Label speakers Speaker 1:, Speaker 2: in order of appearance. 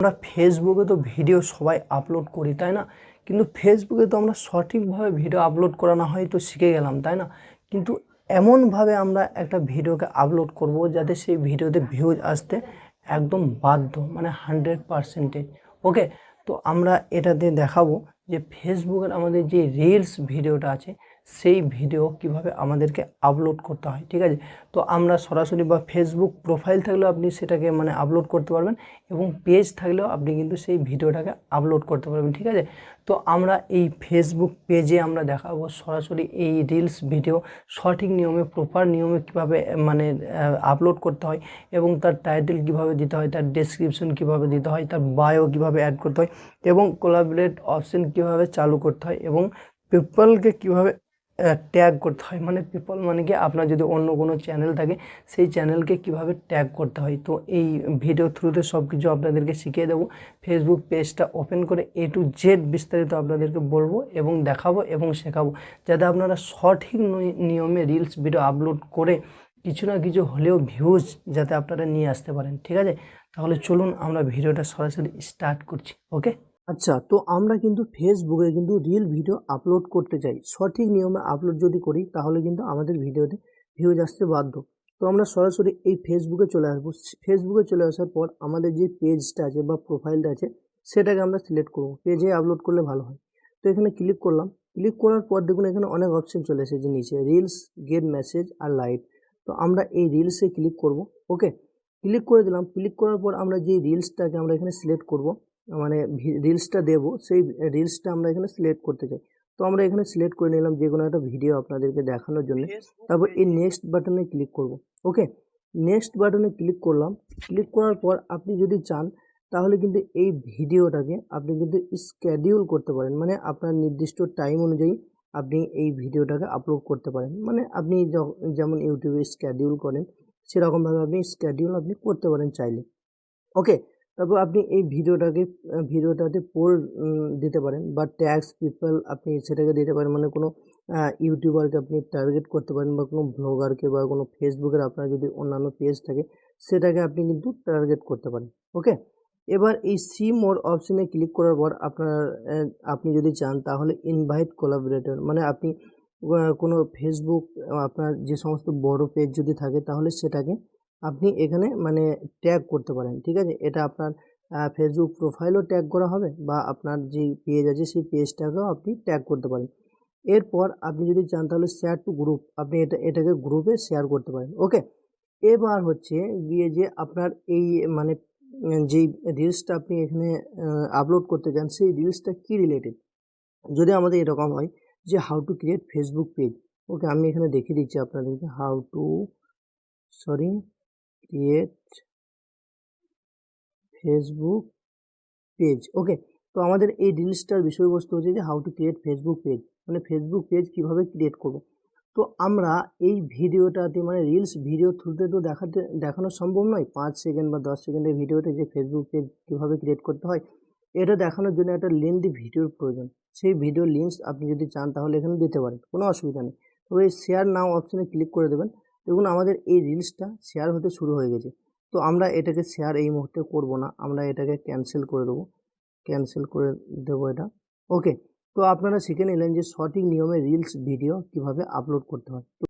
Speaker 1: আমরা ফেসবুকে তো ভিডিও সবাই আপলোড করি, তাই না? কিন্তু ফেসবুকে তো আমরা সঠিকভাবে ভিডিও আপলোড করা না হয় তো শিখে গেলাম, তাই না? কিন্তু এমনভাবে আমরা একটা ভিডিওকে আপলোড করব যাতে সেই ভিডিওতে ভিউজ আসতে একদম বাধ্য মানে হান্ড্রেড পারসেন্টেজ ওকে তো আমরা এটাতে দেখাবো যে ফেসবুকের আমাদের যে রিলস ভিডিওটা আছে সেই ভিডিও কীভাবে আমাদেরকে আপলোড করতে হয়, ঠিক আছে? তো আমরা সরাসরি বা ফেসবুক প্রোফাইল থাকলেও আপনি সেটাকে মানে আপলোড করতে পারবেন এবং পেজ থাকলেও আপনি কিন্তু সেই ভিডিওটাকে আপলোড করতে পারবেন, ঠিক আছে? তো আমরা এই ফেসবুক পেজে আমরা দেখাবো সরাসরি এই রিলস ভিডিও সঠিক নিয়মে প্রপার নিয়মে কীভাবে মানে আপলোড করতে হয় এবং তার টাইটেল কীভাবে দিতে হয়, তার ডেসক্রিপশন কীভাবে দিতে হয়, তার বায়ো কীভাবে অ্যাড করতে হয় এবং কোলাবরেট অপশন কীভাবে চালু করতে হয় এবং পিপলকে কীভাবে ট্যাগ করতে হয়। মানে পিপল মানে কি আপনার যদি অন্য কোনো চ্যানেল থাকে, সেই চ্যানেলকে কীভাবে ট্যাগ করতে হয়? তো এই ভিডিও থ্রুতে সব কিছু আপনাদেরকে শিখিয়ে দেবো। ফেসবুক পেজটা ওপেন করে এ টু জেড বিস্তারিত আপনাদেরকে বলব এবং দেখাবো এবং শেখাবো। যাতে আপনারা সঠিক নিয়মে রিলস ভিডিও আপলোড করে কিছু না কিছু হলেও ভিউজ যাতে আপনারা নিয়ে আসতে পারেন। ঠিক আছে? তাহলে চলুন আমরা ভিডিওটা সরাসরি স্টার্ট করছি। ওকে আচ্ছা তো আমরা কিন্তু ফেসবুকে কিন্তু রিল ভিডিও আপলোড করতে চাই। সঠিক নিয়মে আপলোড যদি করি, তাহলে কিন্তু আমাদের ভিডিওতে ভিউজ আসতে বাধ্য। তো আমরা সরাসরি এই ফেসবুকে চলে আসব। ফেসবুকে চলে আসার পর আমাদের যে পেজটা আছে বা প্রোফাইলটা আছে, সেটাকে আমরা সিলেক্ট করব। পেজে আপলোড করলে ভালো হয়। তো এখানে ক্লিক করলাম। ক্লিক করার পর দেখুন, এখানে অনেক অপশন চলে এসেছে নিচে। রিলস গেট মেসেজ আর লাইভ তো আমরা এই রিলসে ক্লিক করব। ওকে ক্লিক করে দিলাম। ক্লিক করার পর আমরা যে রিলসটাকে আমরা এখানে সিলেক্ট করব মানে রিলসটা দেব সেই রিলসটা আমরা এখানে সিলেক্ট করতে চাই। তো আমরা এখানে সিলেক্ট করে নিলাম যে কোনো একটা ভিডিও আপনাদেরকে দেখানোর জন্য। তারপর এই নেক্সট বাটনে ক্লিক করব ওকে নেক্সট বাটনে ক্লিক করলাম ক্লিক করার পর আপনি যদি চান তাহলে কিন্তু এই ভিডিওটাকে আপনি কিন্তু স্ক্যাডিউল করতে পারেন। মানে আপনার নির্দিষ্ট টাইম অনুযায়ী আপনি এই ভিডিওটাকে আপলোড করতে পারেন। মানে আপনি যেমন ইউটিউবে স্ক্যাডিউল করেন সেরকমভাবে আপনি স্ক্যাডিউল আপনি করতে পারেন চাইলে ওকে তারপর আপনি এই ভিডিওটাকে ভিডিওটাতে পোল দিতে পারেন বা ট্যাক্স পিপল আপনি সেটাকে দিতে পারেন। মানে কোনো ইউটিউবারকে আপনি টার্গেট করতে পারেন বা কোনো ব্লগারকে বা কোনো ফেসবুকের আপনার যদি অন্যান্য পেজ থাকে, সেটাকে আপনি কিন্তু টার্গেট করতে পারেন। ওকে এবার এই সি মোর অপশনে ক্লিক করার পর আপনার আপনি যদি চান তাহলে ইনভাইট কোলাবরেটর মানে আপনি কোনো ফেসবুক আপনার যে সমস্ত বড় পেজ যদি থাকে তাহলে সেটাকে আপনি এখানে মানে ট্যাগ করতে পারেন, ঠিক আছে? এটা আপনার ফেসবুক প্রোফাইলও ট্যাগ করা হবে বা আপনার যে পেজ আছে সেই পেজটাকেও আপনি ট্যাগ করতে পারেন। এরপর আপনি যদি চান তাহলে শেয়ার টু গ্রুপ আপনি এটা, এটাকে গ্রুপে শেয়ার করতে পারেন ওকে এবার হচ্ছে গিয়ে যে আপনার এই মানে যেই রিলসটা আপনি এখানে আপলোড করতে চান সেই রিলসটা কি রিলেটেড যদি আমাদের এরকম হয় যে how to create Facebook page okay আমি এখানে দেখিয়ে দিচ্ছি আপনাদেরকে how to sorry create Facebook page okay তো আমাদের এই রিলসটার বিষয়বস্তু হচ্ছে যে how to create Facebook page মানে ফেসবুক পেজ কীভাবে ক্রিয়েট করব? তো আমরা এই ভিডিওটাতে মানে রিলস ভিডিও থ্রুতে তো দেখাতে, দেখানো সম্ভব নয়। পাঁচ সেকেন্ড বা দশ সেকেন্ডের ভিডিওতে যে ফেসবুক পেজ কীভাবে ক্রিয়েট করতে হয়, এটা দেখানোর জন্য একটা লেন্দি ভিডিওর প্রয়োজন। সেই ভিডিও লিঙ্কস আপনি যদি চান, তাহলে এখানে দিতে পারেন। কোনো অসুবিধা নেই। তবে শেয়ার নাও অপশানে ক্লিক করে দেবেন। দেখুন, আমাদের এই রিলসটা শেয়ার হতে শুরু হয়ে গেছে। তো আমরা এটাকে শেয়ার এই মুহূর্তে করব না। আমরা এটাকে ক্যান্সেল করে দেবো। ক্যান্সেল করে দেবো এটা। ওকে তো আপনারা শিখে নিলেন যে সঠিক নিয়মে রিলস ভিডিও কীভাবে আপলোড করতে হয়।